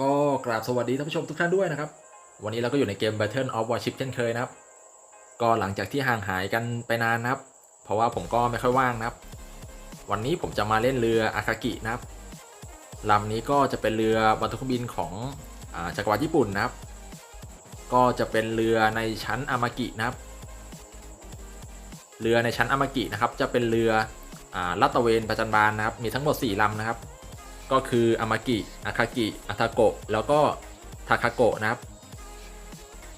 ก็กราบสวัสดีท่านผู้ชมทุกท่านด้วยนะครับ วันนี้เราก็อยู่ในเกม Battle of Warship เช่นเคยนะครับ ก็หลังจากที่ห่างหายกันไปนานนะครับ เพราะว่าผมก็ไม่ค่อยว่างนะครับ วันนี้ผมจะมาเล่นเรืออาคากินะครับลำนี้ก็จะเป็นเรือบรรทุกบินของอาจักรวรรดิญี่ปุ่นนะครับ ก็จะเป็นเรือในชั้นอามากินะครับ เรือในชั้นอามากินะครับ จะเป็นเรืออาลาดตะเวนประจันบานนะครับ มีทั้งหมด 4ลำนะครับ ก็คืออามากิอาคากิอาทาโกะแล้วก็ทาคาโกะนะครับ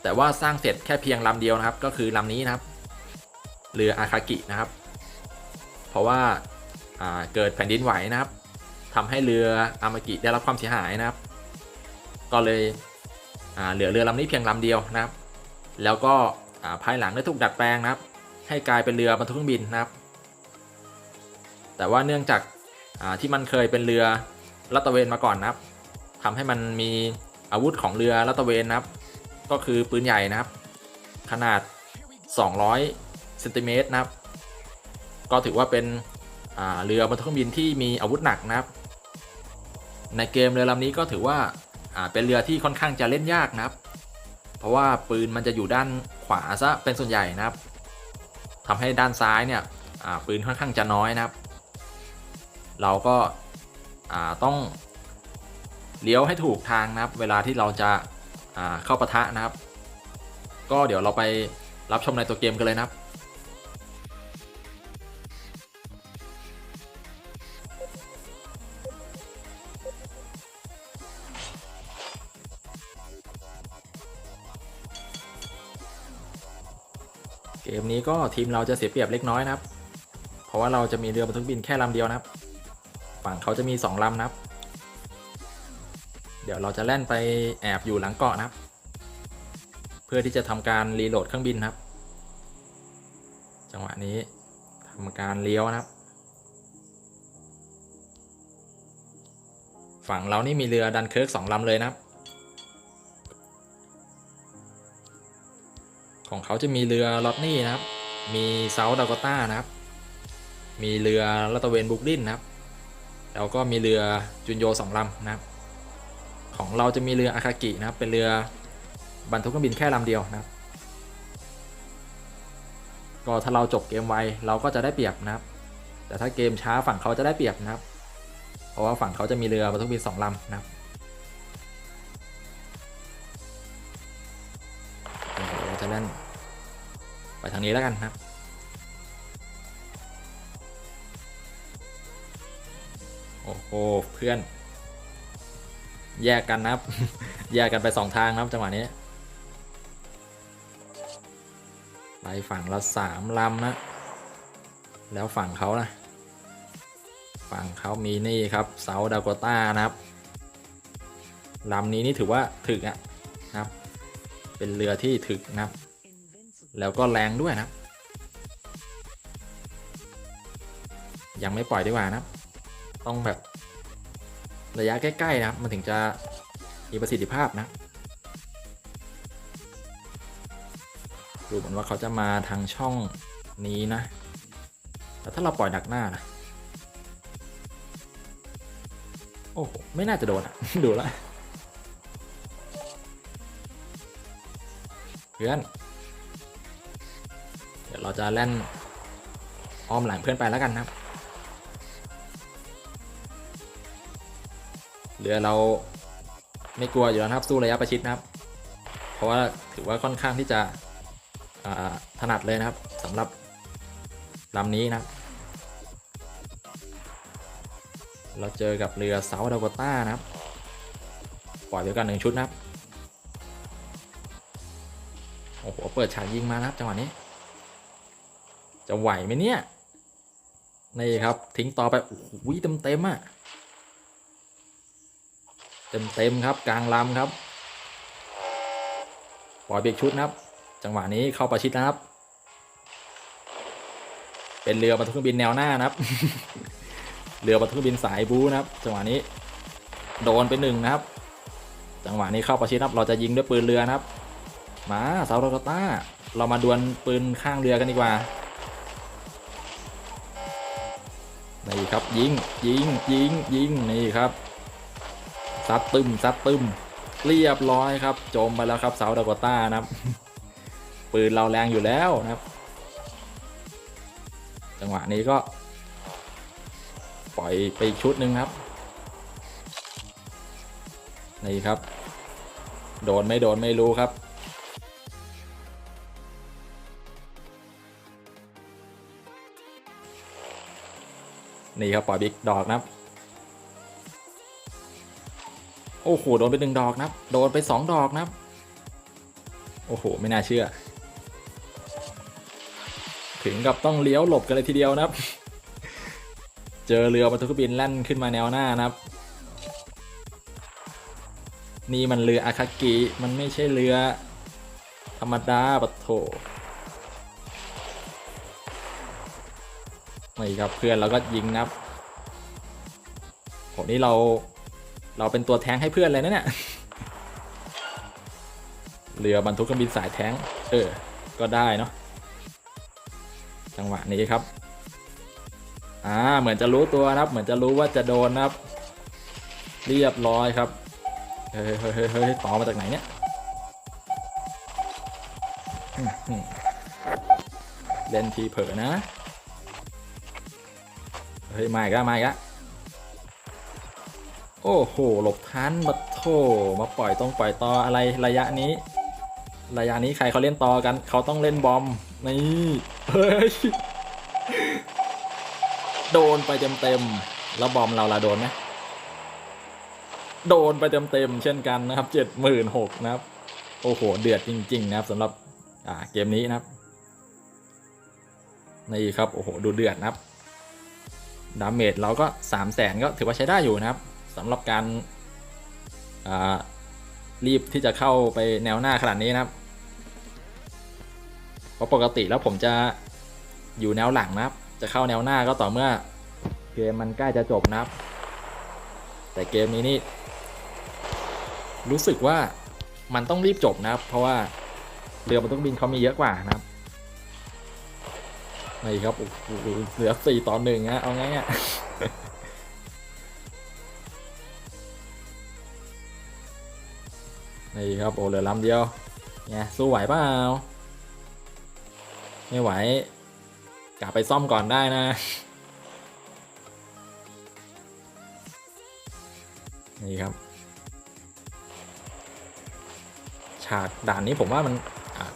แต่ว่าสร้างเสร็จแค่เพียงลำเดียวนะครับ ก็คือลำนี้นะครับ เรืออาคากินะครับ เพราะว่าาเกิดแผ่นดินไหวนะครับทำให้เรืออามากิได้รับความเสียหายนะครับ ก็เลยเหลือเรือลำนี้เพียงลำเดียวนะครับ แล้วก็าภายหลังได้ถูกดัดแปลงนะครับ ให้กลายเป็นเรือบรรทุกเครื่องบินนะครับ แต่ว่าเนื่องจากาที่มันเคยเป็นเรือ ลาดตเวนมาก่อนนะครับทำให้มันมีอาวุธของเรือลาดตเวนนะครับ ก็คือปืนใหญ่นะครับ ขนาด 200เซนติเมตรนะครับ ก็ถือว่าเป็นเรือบรรทุกเครื่องบินที่มีอาวุธหนักนะครับ ในเกมเรือลำนี้ก็ถือว่าาเป็นเรือที่ค่อนข้างจะเล่นยากนะครับ เพราะว่าปืนมันจะอยู่ด้านขวาซะเป็นส่วนใหญ่นะครับทำให้ด้านซ้ายเนี่ยปืนค่อนข้างจะน้อยนะครับ เราก็ ต้องเลี้ยวให้ถูกทางนะครับ เวลาที่เราจะาเข้าปะทะนะครับ ก็เดี๋ยวเราไปรับชมในตัวเกมกันเลยนะครับเกมนี้ก็ทีมเราจะเสียเปรียบเล็กน้อยนะครับ เพราะว่าเราจะมีเรือบรรทุกบินแค่ลำเดียวนะครับ ฝั่งเขาจะมี 2 ลำนะครับ เดี๋ยวเราจะแล่นไปแอบอยู่หลังเกาะนะครับ เพื่อที่จะทำการรีโหลดเครื่องบินครับ จังหวะนี้ทำการเลี้ยวนะครับ ฝั่งเรานี่มีเรือดันเคิร์กสองลำเลยนะครับ ของเขาจะมีเรือลอตนี่นะครับ มีเซาท์ดากอต้านะครับมีเรือลาดตเวนบุกลินนะครับ แล้วก็มีเรือจุนโยสองลำนะครับ ของเราจะมีเรืออาคากินะครับ เป็นเรือบรรทุกเครื่องบินแค่ลำเดียวนะครับ ก็ถ้าเราจบเกมไวเราก็จะได้เปรียบนะครับ แต่ถ้าเกมช้าฝั่งเขาจะได้เปรียบนะครับ เพราะว่าฝั่งเขาจะมีเรือบรรทุกบินสองลำนะครับเราจะเล่นไปทางนี้แล้วกันนะครับ เพื่อน แยกกันนะครับ แยกกันไปสองทางนะครับจังหวะนี้ ไปฝั่งละสามลำนะ แล้วฝั่งเขานะ ฝั่งเขามีนี่ครับเซาดากต้านะครับลำนี้นี่ถือว่าถึกอะนะครับ เป็นเรือที่ถึกนะครับ แล้วก็แรงด้วยนะครับยังไม่ปล่อยดีกว่านะ ต้องแบบ ระยะใกล้ๆนะมันถึงจะมีประสิทธิภาพนะดูเหมือนว่าเขาจะมาทางช่องนี้นะ แต่ถ้าเราปล่อยดักหน้านะโอ้โห ไม่น่าจะโดนอะ ดูแลวเพื่อน เดี๋ยวเราจะแล่นอ้อมหลังเพื่อนไปแล้วกันนะครับ เรือเราไม่กลัวอยู่แล้วครับสู้ระยะประชิดนะครับ เพราะว่าถือว่าค่อนข้างที่จะถนัดเลยนะครับสำหรับลำนี้นะ เราเจอกับเรือเซาดากต้านะครับ ปล่อยเดียวกันหนึ่งชุดนะครับ โอ้โห เปิดฉากยิงมานะครับจังหวะนี้ จะไหวไหมเนี่ย นี่ครับทิ้งต่อไปโอ้โหเต็มเต็มอะ เต็มๆครับ กลางลำครับปล่อยเบรกชุดนะครับ จังหวะนี้เข้าประชิดนะครับ เป็นเรือบรรทุกเครื่องบินแนวหน้านะครับ เรือบรรทุกเครื่องบินสายบูนะครับ จังหวะนี้โดนไปหนึ่งนะครับ จังหวะนี้เข้าประชิดนะครับ เราจะยิงด้วยปืนเรือนะครับ มาซาโรต้าเรามาดวลปืนข้างเรือกันดีกว่านี่ครับยิงยิงยิงยิงนี่ครับ ซัดตึมซัดตึมเรียบร้อยครับ จมไปแล้วครับเซาดากต้านะครับ ปืนเราแรงอยู่แล้วนะครับ จังหวะนี้ก็ ปล่อยไปอีกชุดหนึ่งครับ นี่ครับ โดนไม่โดนไม่รู้ครับนี่ครับปล่อยบิ๊กดอกนะครับ โอ้โหโดนไปหนึ่งดอกนะครับ โดนไปสองดอกนะครับ โอ้โห ไม่น่าเชื่อ ถึงกับต้องเลี้ยวหลบกันเลยทีเดียวนะครับ เจอเรือบรรทุกบินแล่นขึ้นมาแนวหน้านะครับ นี่มันเรืออาคากิมันไม่ใช่เรือ ธรรมดาปะโถนี่ครับเพื่อนเราก็ยิงนะครับโหนี่เรา เราเป็นตัวแท้งให้เพื่อนเลยนะเนี่ยเรือบรรทุกเครื่องบินสายแท้ง เออ ก็ได้เนาะ จังหวะนี้ครับ อ่า เหมือนจะรู้ตัวนะครับ เหมือนจะรู้ว่าจะโดนนะครับ เรียบร้อยครับ เฮ้ยเฮ้ยเฮ้ยเฮ้ยต่อมาจากไหนเนี่ย เล่นทีเผลอนะ เฮ้ย มาอีกแล้วมาอีกแล้ว โอ้โห หลบทันมาโถมาปล่อยต้องปล่อยต่ออะไรระยะนี้ ระยะนี้ใครเขาเล่นต่อกัน เขาต้องเล่นบอม นี่ เฮ้ย โดนไปเต็มๆ แล้วบอมเราละโดนไหมโดนไปเต็มๆ เช่นกันนะครับเจ็ดหมื่นหกนะครับ โอ้โห เดือดจริง ๆ นะครับสำหรับอ่าเกมนี้นะครับ นี่ครับ โอ้โห ดูเดือดนะครับ ดาเมจเราก็สามแสนก็ถือว่าใช้ได้อยู่นะครับ สำหรับการารีบที่จะเข้าไปแนวหน้าขนาดนี้นะครับ เพราะปกติแล้วผมจะอยู่แนวหลังนะครับ จะเข้าแนวหน้าก็ต่อเมื่อเกมมันใกล้จะจบนะครับ แต่เกมนี้นี่รู้สึกว่ามันต้องรีบจบนะครับ เพราะว่าเรือบรรทุกบินเขามีเยอะกว่านะครับนี่ครับเหลือสี่ต่อหนึ่งนะเอาง่ายๆ นี่ครับโอ้เหลือลำเดียวเนี่ยสู้ไหวเปล่าไม่ไหว กลับไปซ่อมก่อนได้นะนี่ครับ ฉากด่านนี้ผมว่ามัน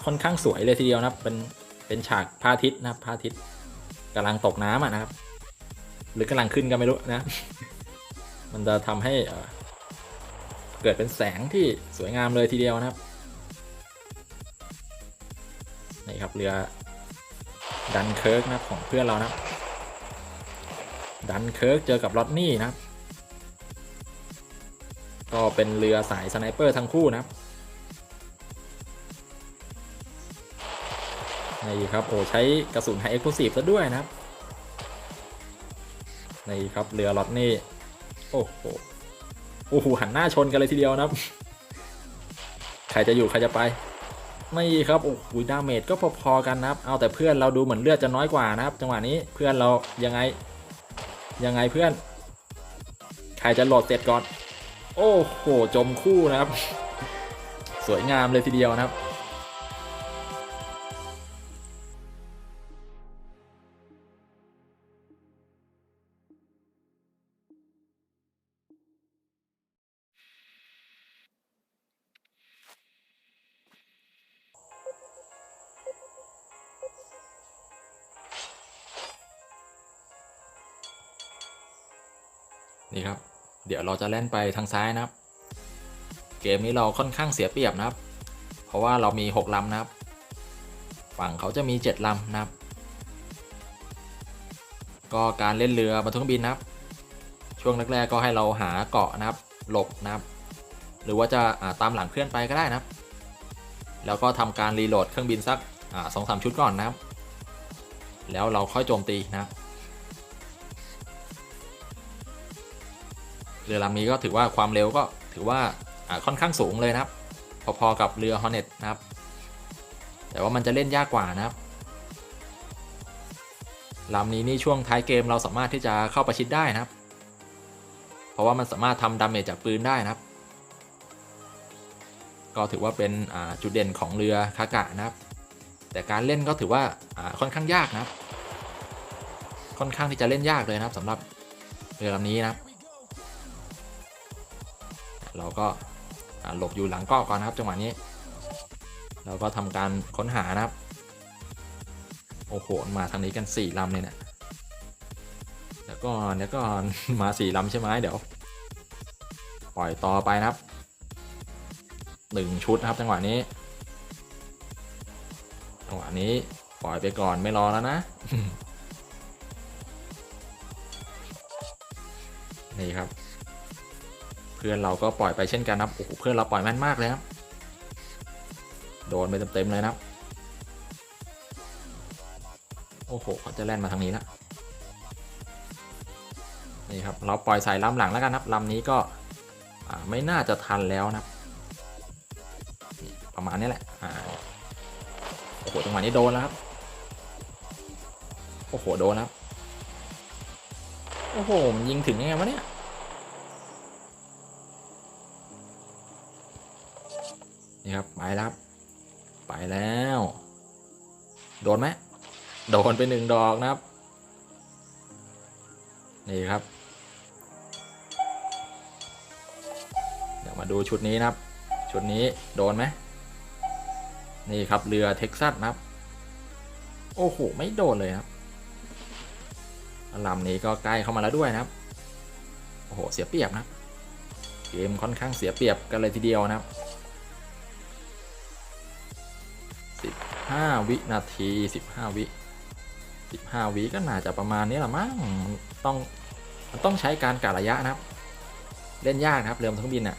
ค่อนข้างสวยเลยทีเดียวนะครับ เป็นเป็นฉากพระอาทิตย์นะครับพระอาทิตย์กำลังตกน้ำอะนะครับ หรือกำลังขึ้นก็ไม่รู้นะ มันจะทำให้ เกิดเป็นแสงที่สวยงามเลยทีเดียวนะครับนี่ครับเรือดันเคิร์กนะของเพื่อนเรานะดันเคิร์กเจอกับลอตนี่นะก็เป็นเรือสายสไนเปอร์ทั้งคู่นะนี่ครับโอ้ใช้กระสุนไฮเอ็กซ์คลูซีฟซะด้วยนะครับนี่ครับเรือลอตนี่โอ้โห โอ้โหหันหน้าชนกันเลยทีเดียวนะครับ ใครจะอยู่ใครจะไปไม่ครับโอ้โหดาเมจก็พอๆกันนะครับ เอาแต่เพื่อนเราดูเหมือนเลือดจะน้อยกว่านะครับ จังหวะนี้เพื่อนเรายังไงยังไงเพื่อน ใครจะโหลดเสร็จก่อน โอ้โหจมคู่นะครับ สวยงามเลยทีเดียวนะครับ เราจะเล่นไปทางซ้ายนะครับ เกมนี้เราค่อนข้างเสียเปรียบนะครับ เพราะว่าเรามี 6ลำนะครับ ฝั่งเขาจะมี 7ลำนะครับ ก็การเล่นเรือบรรทุกเครื่องบินนะครับ ช่วงแรกๆก็ให้เราหาเกาะนะครับ หลบนะครับ หรือว่าจะาตามหลังเพื่อนไปก็ได้นะครับ แล้วก็ทำการรีโหลดเครื่องบินสักสองสามชุดก่อนนะครับ แล้วเราค่อยโจมตีนะครับ รือลำนี้ก็ถือว่าความเร็วก็ถือว่าค่อนข้างสูงเลยนะครับ พอๆกับเรือ Hornet นะครับ แต่ว่ามันจะเล่นยากกว่านะครับลำนี้นี่ช่วงท้ายเกมเราสามารถที่จะเข้าประชิดได้นะครับ เพราะว่ามันสามารถทำดาเมจจากปืนได้นะครับ ก็ถือว่าเป็นจุดเด่นของเรือคากะนะครับ แต่การเล่นก็ถือว่าอ่าค่อนข้างยากนะครับ ค่อนข้างที่จะเล่นยากเลยนะครับสำหรับเรือลำนี้นะครับ เราก็หลบอยู่หลังเกาะก่อนนะครับจังหวะนี้ เราก็ทำการค้นหานะครับ โอ้โห มาทางนี้กันสี่ลำเลยเนี่ยเดี๋ยวก่อนเดี๋ยวก่อนมาสี่ลำใช่ไหมเดี๋ยว ปล่อยต่อไปนะครับหนึ่งชุดนะครับจังหวะนี้ จังหวะนี้ปล่อยไปก่อนไม่รอแล้วนะ เพื่อนเราก็ปล่อยไปเช่นกันนะครับโอ้โหเพื่อนเราปล่อยแม่นมากเลยครับโดนไปเต็มๆเลยนะครับโอ้โหเขาจะแล่นมาทางนี้แล้วนี่ครับเราปล่อยใส่ลำหลังแล้วกันครับลำนี้ก็ไม่น่าจะทันแล้วนะครับประมาณนี้แหละโอ้โหจังหวะนี้โดนแล้วครับโอ้โหโดนแล้วครับโอ้โหมันยิงถึงยังไงวะเนี่ย นี่ครับไปแล้วครับไปแล้ว โดนไหมโดนไปหนึ่งดอกนะครับ นี่ครับ เดี๋ยวมาดูชุดนี้นะครับ ชุดนี้โดนไหมนี่ครับเรือเท็กซัสนะครับ โอ้โห ไม่โดนเลยครับลำนี้ก็ใกล้เข้ามาแล้วด้วยนะครับ โอ้โห เสียเปรียบนะ เกมค่อนข้างเสียเปรียบกันเลยทีเดียวนะครับ 15 วินาที 15 วิ 15 วิก็น่าจะประมาณนี้ละมั้งมันต้องมันต้องใช้การกะระยะนะครับ เล่นยากนะครับเรือเครื่องบินอะ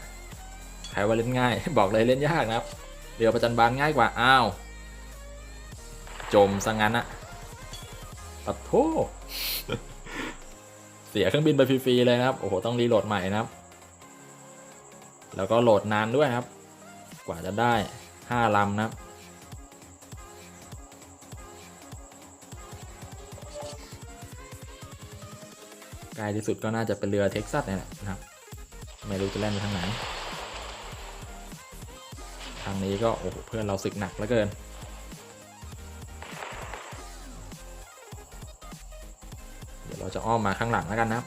ใครว่าเล่นง่าย บอกเลยเล่นยากนะครับเรือประจันบานง่ายกว่าอ้าวจมซะงั้นอะปัดโทเสียเครื่องบินไปฟรีๆเลยนะครับ โอ้โห ต้องรีโหลดใหม่นะครับ แล้วก็โหลดนานด้วยครับ กว่าจะได้ 5ลำนะครับ กล้ที่สุดก็น่าจะเป็นเรือเท็กซัสเนี่ยแหละนะครับ ไม่รู้จะแล่นไปทางไหน ทางนี้ก็โอ้โหเพื่อนเราศึกหนักเหลือเกิน เดี๋ยวเราจะอ้อมมาข้างหลังแล้วกันนะครับ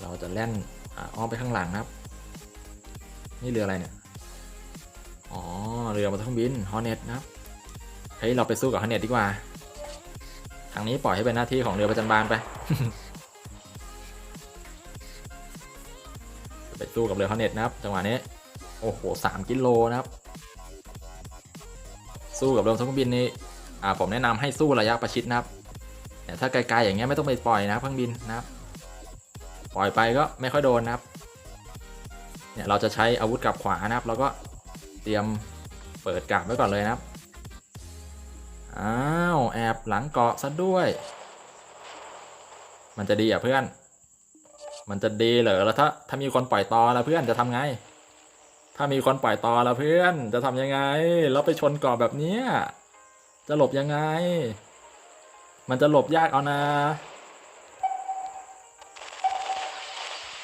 เราจะแล่นอ้อมไปข้างหลังครับ นี่เรืออะไรเนี่ย อ๋อ เรือมาเครื่องบินฮอเน็ตนะครับ ฮ้ยเราไปสู้กับฮอเน็ตดีกว่า ทางนี้ปล่อยให้เป็นหน้าที่ของเรือประจันบานไป ไปสู้กับเรือฮอเน็ตนะครับจังหวะนี้ โอ้โหสามกิโลนะครับ สู้กับเรือเครื่องบินนี่อ่าผมแนะนำให้สู้ระยะประชิดนะครับเนี่ยถ้าไกลๆอย่างเงี้ยไม่ต้องไปปล่อยนะครับเครื่องบินนะครับ ปล่อยไปก็ไม่ค่อยโดนนะครับ เนี่ยเราจะใช้อาวุธกับขวานะครับ แล้วก็เตรียมเปิดกลับไว้ก่อนเลยนะครับ อ้าวแอบหลังเกาะซะด้วย มันจะดีอะเพื่อน มันจะดีเหรอแล้วถ้าถ้ามีคนปล่อยตอแล้วเพื่อนจะทำไง ถ้ามีคนปล่อยตอแล้วเพื่อนจะทำยังไง แล้วไปชนเกาะแบบเนี้ยจะหลบยังไง มันจะหลบยากเอานะ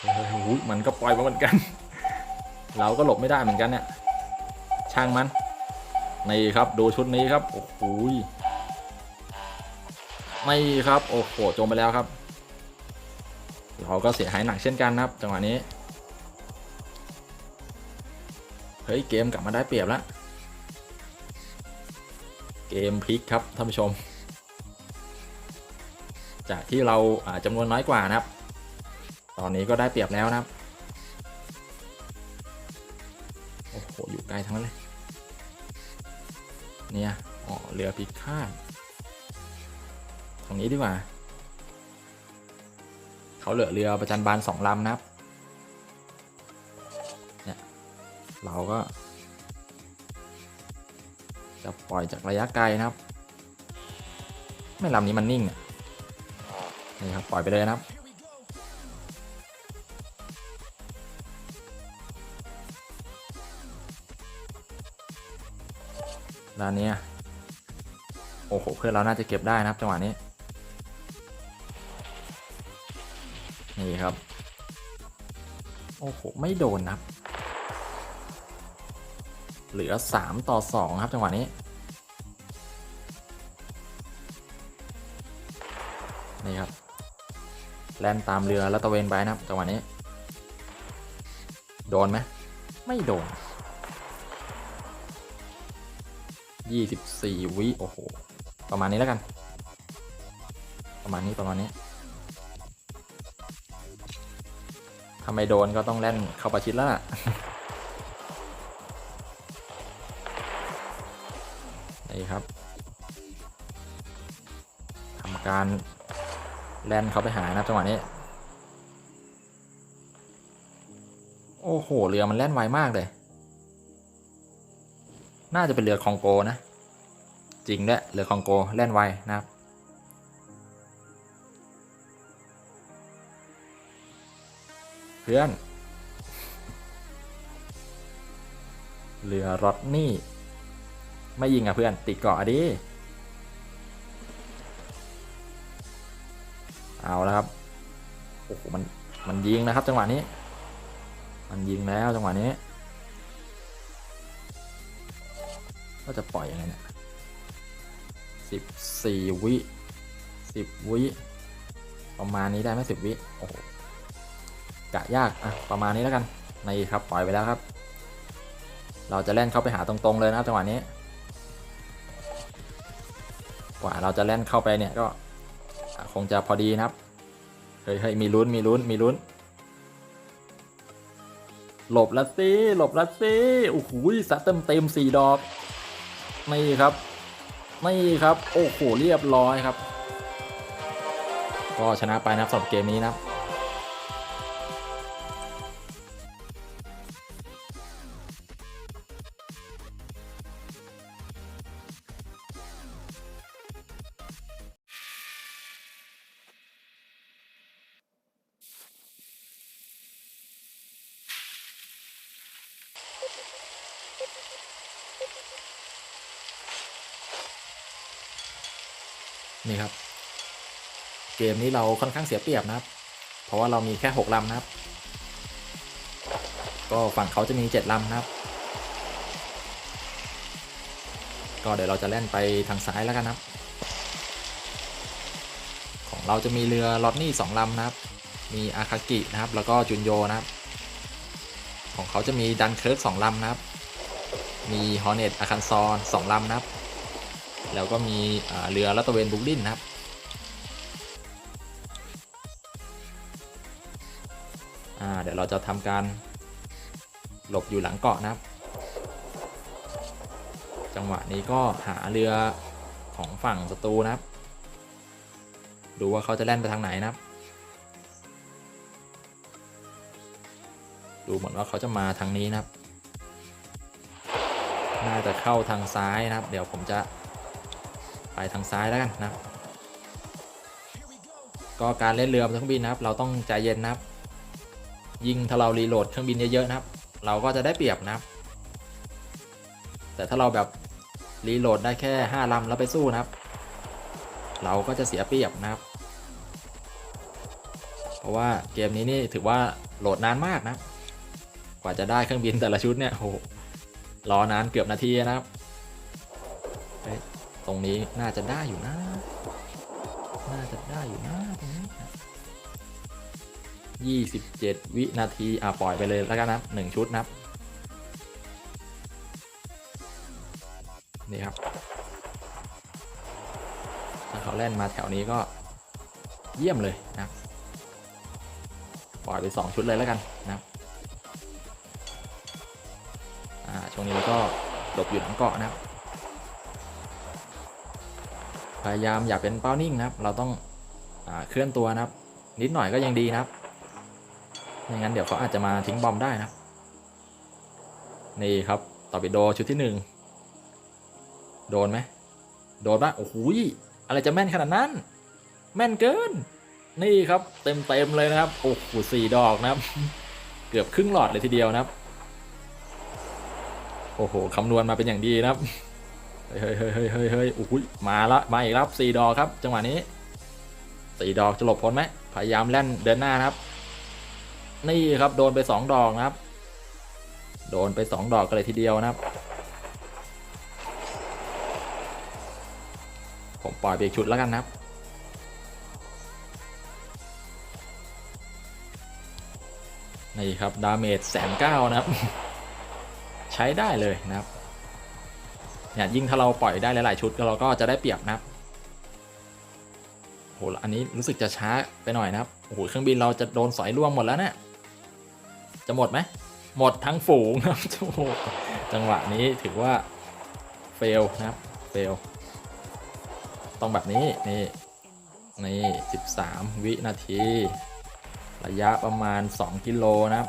เฮ้ยอุ๊ยมันก็ปล่อยมาเหมือนกัน เราก็หลบไม่ได้เหมือนกันเนี่ย ช่างมัน นี่ครับดูชุดนี้ครับ โอ้โหยไม่ครับ โอ้โหจมไปแล้วครับเราก็เสียหายหนักเช่นกันนะครับ จังหวะนี้ เฮ้ย เกมกลับมาได้เปรียบแล้ว เกมพลิกครับท่านผู้ชม จากที่เราอาจำนวนน้อยกว่านะครับ ตอนนี้ก็ได้เปรียบแล้วนะครับ โอ้โห อยู่ไกลทั้งนั้นเลย เนี่ยอ๋อเรือพิฆาตตรงนี้ดีกว่า เขาเหลือเรือประจันบานสองลำนะครับเนี่ยเราก็ จะปล่อยจากระยะไกลนะครับ ไม่ลำนี้มันนิ่งอะนี่ครับปล่อยไปเลยนะครับ ร้านนี้ โอ้โห เพื่อนเราน่าจะเก็บได้นะครับจังหวะนี้ นี่ครับ โอ้โห ไม่โดนนะครับ เหลือ 3 ต่อ 2 ครับจังหวะนี้ นี่ครับ แลนตามเรือแล้วตะเวนไปนะครับจังหวะนี้ โดนไหมไม่โดน 24 วิโอ้โห ประมาณนี้แล้วกัน ประมาณนี้ประมาณนี้ถ้าไมโดนก็ต้องเล่นเข้าประชิดแล้วล่ะนี่ครับทำการแล่นเข้าไปหานะจังหวะนี้ โอ้โห เรือมันแล่นไวมากเลย น่าจะเป็นเรือคองโกนะ จริงด้วยเรือคองโกแล่นไวนะครับ เพื่อน เรือรถนี่ ไม่ยิงอะเพื่อนติดเกาะอะดิเอาแล้วครับ โอ้โห มัน มันยิงนะครับ จังหวะนี้ มันยิงแล้วจังหวะนี้ ก็จะปล่อยอยังไงเนี่ยสิบสี่วิสิบวิประมาณนี้ได้ไหมสิบวิโอ้โหกะยากอะประมาณนี้แล้วกันนี่ครับปล่อยไปแล้วครับ เราจะเล่นเข้าไปหาตรงๆเลยนะครับจังหวะนี้ กว่าเราจะเล่นเข้าไปเนี่ยก็คงจะพอดีนะครับเฮ้ยเฮ้ยมีลุ้นมีลุ้นมีลุ้น หลบละสิหลบละสิโอ้โหสัตเต็มเต็มสี่ดอก นี่ครับนี่ครับ โอ้โห เรียบร้อยครับ ก็ชนะไปนะครับสำหรับเกมนี้นะครับ เกมนี้เราค่อนข้างเสียเปรียบนะครับ เพราะว่าเรามีแค่ 6ลำนะครับ ก็ฝั่งเขาจะมี 7ลำนะครับ ก็เดี๋ยวเราจะเล่นไปทางซ้ายแล้วกันนะครับของเราจะมีเรือลอตนี่2ลำนะครับ มีอาคากินะครับ แล้วก็จุนโยนะครับ ของเขาจะมีดันเคิร์ก2ลำนะครับ มีฮอร์เนตอาคันซอน2ลำนะครับ แล้วก็มีเรือลัตเวนบุกลินนะครับ เดี๋ยวเราจะทำการหลบอยู่หลังเกาะนะครับ จังหวะนี้ก็หาเรือของฝั่งศัตรูนะครับ ดูว่าเขาจะแล่นไปทางไหนนะครับ ดูเหมือนว่าเขาจะมาทางนี้นะครับ น่าจะเข้าทางซ้ายนะครับ เดี๋ยวผมจะไปทางซ้ายแล้วกันนะครับ ก็การเล่นเรือบนเครื่องบินนะครับ เราต้องใจเย็นนะครับ ยิ่งถ้าเรารีโหลดเครื่องบินเยอะๆนะครับ เราก็จะได้เปรียบนะครับ แต่ถ้าเราแบบรีโหลดได้แค่ 5ลำแล้วไปสู้นะครับ เราก็จะเสียเปรียบนะครับ เพราะว่าเกมนี้นี่ถือว่าโหลดนานมากนะ กว่าจะได้เครื่องบินแต่ละชุดเนี่ยโหรอนานเกือบนาทีนะครับ ตรงนี้น่าจะได้อยู่นะ น่าจะได้อยู่นะ ตรงนี้ยี่สิบเจ็ดวินาที อะ ปล่อยไปเลยแล้วกันนะหนึ่งชุดนะครับ นี่ครับ ถ้าเขาเล่นมาแถวนี้ก็เยี่ยมเลยนะปล่อยไป 2 ชุดเลยแล้วกันนะครับอ่าช่วงนี้เราก็หลบอยู่หลังเกาะนะครับ พยายามอย่าเป็นเป้านิ่งนะครับ เราต้องอาเคลื่อนตัวนะครับ นิดหน่อยก็ยังดีนะครับ ไม่งั้นเดี๋ยวเขาอาจจะมาทิ้งบอมได้นะ นี่ครับต่อร์ปิโดชุดที่หนึ่งโดนไหมโดนปะโอ้โหอะไรจะแม่นขนาดนั้น แม่นเกิน นี่ครับเต็มเต็มเลยนะครับโอ้โหสี่ดอกนะครับ เกือบครึ่งหลอดเลยทีเดียวนะครับ โอ้โหคำนวณมาเป็นอย่างดีนะครับเฮ้ยเฮ้ยเฮ้ยเฮ้ยเฮ้ยโอ้โหมาละมาอีกแล้วสี่ดอกครับ จังหวะนี้สี่ดอกจะหลบพ้นไหมพยายามแล่นเดินหน้านะครับ นี่ครับโดนไปสองดอกนะครับ โดนไปสองดอกกันเลยทีเดียวนะครับ ผมปล่อยไปอีกชุดแล้วกันนะครับ นี่ครับดาเมจแสนเก้านะครับ ใช้ได้เลยนะครับเนี่ยยิ่งถ้าเราปล่อยได้หลาย ๆ ชุดเราก็จะได้เปรียบนะครับโห อันนี้รู้สึกจะช้าไปหน่อยนะครับ โอ้โห เครื่องบินเราจะโดนสอยร่วงหมดแล้วเนะี่ย จะหมดไหมหมดทั้งฝูงครับจังหวะนี้ถือว่าเฟลนะครับเฟลต้องแบบนี้นี่นี่13 วินาที ระยะประมาณ 2 กิโลนะครับ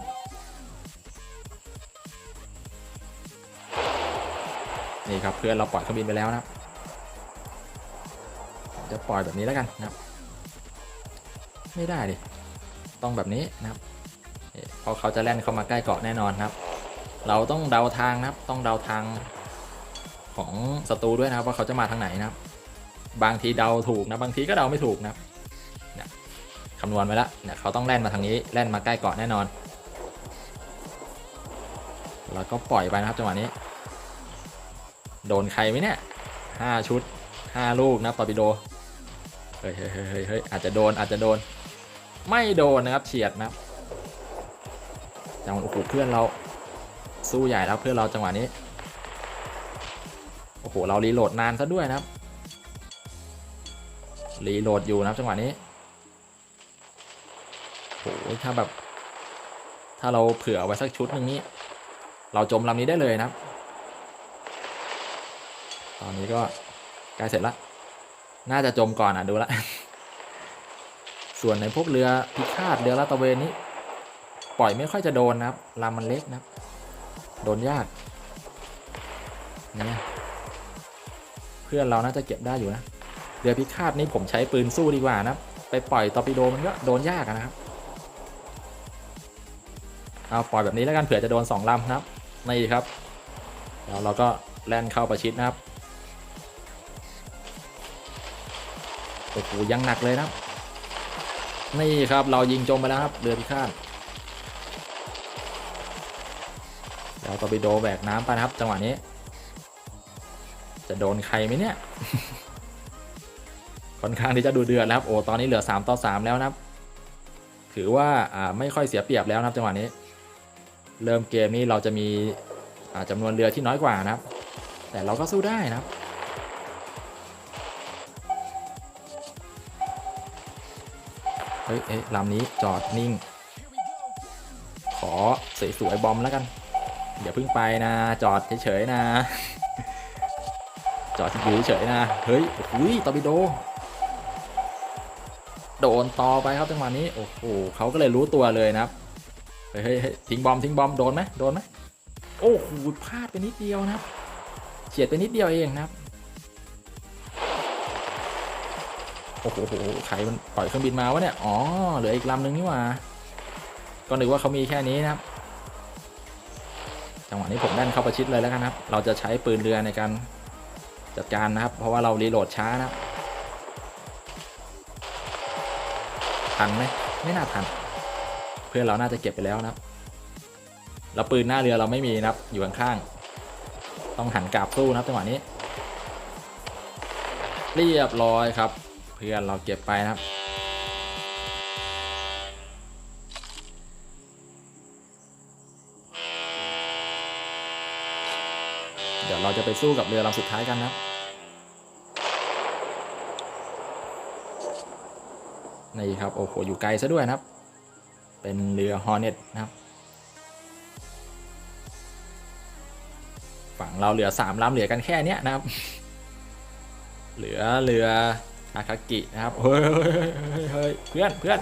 นี่ครับเพื่อนเราปล่อยเครื่องบินไปแล้วนะครับจะปล่อยแบบนี้แล้วกันนะครับ ไม่ได้ดิต้องแบบนี้นะครับ เพราะเขาจะแล่นเข้ามาใกล้เกาะแน่นอนครับ เราต้องเดาทางนะครับ ต้องเดาทางของศัตรูด้วยนะครับว่าเขาจะมาทางไหนนะครับ บางทีเดาถูกนะบางทีก็เดาไม่ถูกนะครับเนี่ยคำนวณไว้แล้วเนี่ยเขาต้องแล่นมาทางนี้แล่นมาใกล้เกาะแน่นอนแล้วก็ปล่อยไปนะครับจังหวะนี้ โดนใครไหมเนี่ยห้าชุดห้าลูกนะตอร์ปิโดเฮ้ยเฮ้ยเฮ้ยเฮ้ยเฮ้ยอาจจะโดนอาจจะโดน ไม่โดนนะครับเฉียดนะครับ จังหวะโอ้โหเพื่อนเราสู้ใหญ่แล้วเพื่อนเราจังหวะนี้ โอ้โหเรารีโหลดนานซะด้วยนะครับ รีโหลดอยู่นะครับจังหวะนี้โอ้โหถ้าแบบ ถ้าเราเผื่อไว้สักชุดหนึ่งนี้ เราจมลำนี้ได้เลยนะครับ ตอนนี้ก็ใกล้เสร็จแล้วน่าจะจมก่อนอะดูละ ส่วนในพวกเรือพิฆาตเรือลาตระเวนนี้ ปล่อยไม่ค่อยจะโดนนะครับลำมันเล็กนะครับ โดนยากเนี่ยเพื่อนเราน่าจะเก็บได้อยู่นะเรือพิฆาตนี้ผมใช้ปืนสู้ดีกว่านะครับไปปล่อยตอปิโดมันก็โดนยากนะครับเอาปล่อยแบบนี้แล้วกันเผื่อจะโดนสองลำนะครับนี่ครับแล้วเราก็แล่นเข้าประชิดนะครับโอ้โหยังหนักเลยนะครับนี่ครับเรายิงจมไปแล้วครับเรือพิฆาต แล้วตอร์ปิโดแบกน้ำไปนะครับ จังหวะนี้ จะโดนใครไหมเนี่ย ค่อนข้างที่จะดูเดือดแล้วครับ โอ้ ตอนนี้เหลือ 3 ต่อ 3 แล้วนะครับ ถือว่าอ่าไม่ค่อยเสียเปรียบแล้วนะครับ จังหวะนี้ เริ่มเกมนี้เราจะมีอ่าจำนวนเรือที่น้อยกว่านะครับ แต่เราก็สู้ได้นะครับเฮ้ยเอ๊ะลำนี้จอดนิ่ง ขอสวยๆบอมแล้วกัน เดี๋ยวเพิ่งไปนะ จอดเฉยๆนะ จอดอยู่เฉยๆนะ เฮ้ย โอ้โหตอร์ปิโด โดนต่อไปครับจังหวะนี้ โอ้โหเขาก็เลยรู้ตัวเลยนะครับ เฮ้ยเทิ้งบอมทิ้งบอมโดนไหมโดนไหมโอ้โหพลาดไปนิดเดียวนะครับ เฉียดไปนิดเดียวเองนะครับ โอ้โหโหใครมันปล่อยเครื่องบินมาวะเนี่ย อ๋อ เหลืออีกลำหนึ่งนี่หว่า ก็นึกว่าเขามีแค่นี้นะครับ จังหวะนี้ผมดันเข้าประชิดเลยแล้วกันครับ เราจะใช้ปืนเรือในการจัดการนะครับ เพราะว่าเรารีโหลดช้านะทันไหมไม่น่าทัน เพื่อนเราน่าจะเก็บไปแล้วนะครับแล้วปืนหน้าเรือเราไม่มีนะครับ อยู่ข้างๆต้องหันกลับสู้นะครับจังหวะนี้ เรียบร้อยครับ เพื่อนเราเก็บไปนะครับ จะไปสู้กับเรือลำสุดท้ายกันนะนี่ครับโอ้โหอยู่ไกลซะด้วยนะครับ เป็นเรือฮอร์เน็ตนะครับฝั่งเราเหลือสามลำเหลือกันแค่เนี้ยนะครับ เหลือเรืออาคากินะครับเฮ้ยเฮ้ยเพื่อนเพื่อน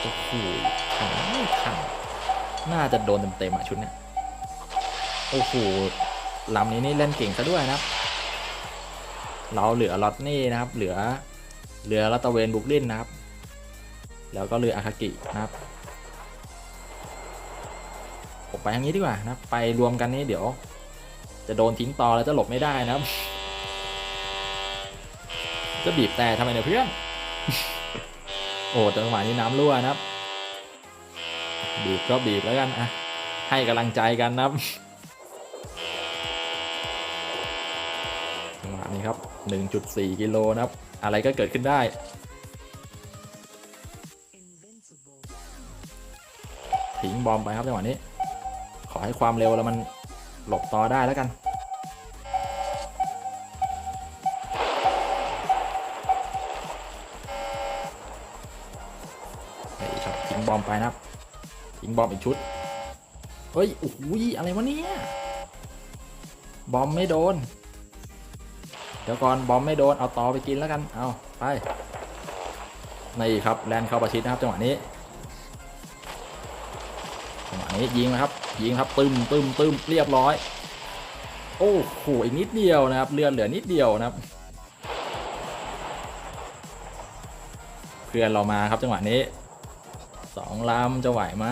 โอ้โหทันไม่ทันน่าจะโดนเต็มๆอะชุดเนี้ยโอ้โห ลำนี้นี่เล่นเก่งซะด้วยนะครับ เราเหลือลอตนี่นะครับ เหลือเรือรัตเวนบุกลินนะครับ แล้วก็เรืออาคากินะครับผมไปทางนี้ดีกว่านะไปรวมกันนี้เดี๋ยว จะโดนทิ้งต่อแล้วจะหลบไม่ได้นะครับ จะบีบแต่ทำไมเนี่ยเพื่อนโอ้จังหวะนี้น้ำรั่วนะครับ บีบก็บีบแล้วกันอะให้กำลังใจกันนะครับ 1.4 กิโลนะครับ อะไรก็เกิดขึ้นได้ ทิ้งบอมไปครับจังหวะนี้ ขอให้ความเร็วแล้วมันหลบต่อได้แล้วกันนี่ครับทิ้งบอมไปนะครับ ทิ้งบอมอีกชุด เฮ้ย โอ้โหอะไรวะเนี่ย บอมไม่โดน ดี๋ยวก่อนบอมไม่โดนเอาต่อไปกินแล้วกันเอาไปนี่ครับแลนเข้าประชิดนะครับจังหวะนี้จังหวะนี้ยิงนะครับยิงครับตึมตึมตึมเรียบร้อย โอ้โหอีกนิดเดียวนะครับเลือดเหลือนิดเดียวนะครับ เพื่อนเรามาครับจังหวะนี้สองลำจะไหวไหม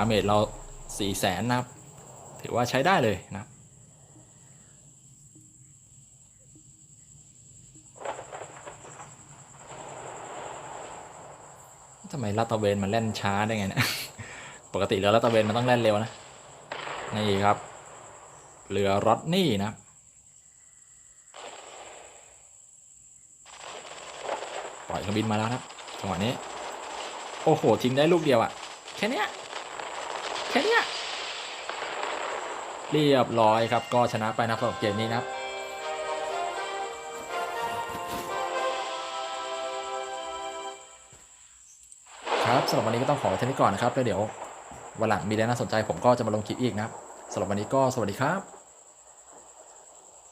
าเมจเราสี่แสนนะครับ ถือว่าใช้ได้เลยนะทำไมลาตเวนมันเล่นช้าได้ไงเนะปกติเรือลาตเวนมันต้องเล่นเร็วนะ นี่ครับเรือรอดนี่นะปล่อยเครื่องบินมาแล้วนะครับจังหวะนี้ โอ้โหทิ้งได้ลูกเดียวอะแค่นี้ยแค่เนี้ย เรียบร้อยครับ ก็ชนะไปนะครับสำหรับเกมนี้นะครับครับสำหรับวันนี้ก็ต้องขอเท่านี้ก่อนนะครับแล้วเดี๋ยววันหลังมีอะไรน่าสนใจผมก็จะมาลงคลิปอีกนะครับสำหรับวันนี้ก็สวัสดีครับ